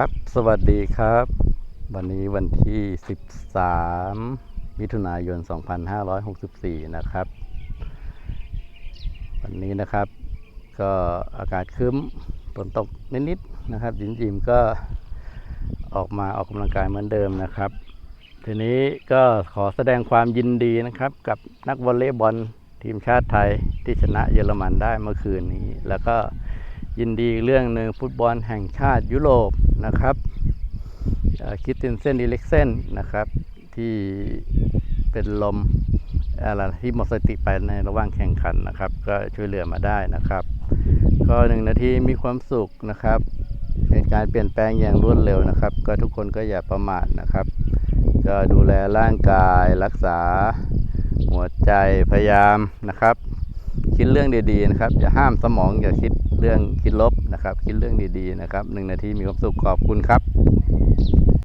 ครับ สวัสดีครับ วันนี้วันที่ 13 มิถุนายน 2564 นะครับ วันนี้นะครับ ก็อากาศครึ้มฝนตกนิดๆนะครับยิมยิมๆก็ออกมาออกกำลังกายเหมือนเดิมนะครับ ทีนี้ก็ขอแสดงความยินดีนะครับ กับนักวอลเลย์บอลทีมชาติไทยที่ชนะเยอรมันได้เมื่อคืนนี้ แล้วก็ ยินดีเรื่องหนึ่งฟุตบอลแห่งชาติยุโรปนะครับคิดตินเซนดิเล็กเซนนะครับ ที่เป็นลมอะไรที่หมดสติไปในระหว่างแข่งขันนะครับ ก็ช่วยเหลือมาได้นะครับ ก็หนึ่งนาทีมีความสุขนะครับ เป็นการเปลี่ยนแปลงอย่างรวดเร็วนะครับ ก็ทุกคนก็อย่าประมาทนะครับ ก็ดูแลร่างกายรักษาหัวใจพยายามนะครับ คิดเรื่องดีๆนะครับ อย่าห้ามสมองอย่าคิดเรื่องคิดลบนะครับ คิดเรื่องดีๆนะครับหนึ่งนาทีมีความสุขขอบคุณครับ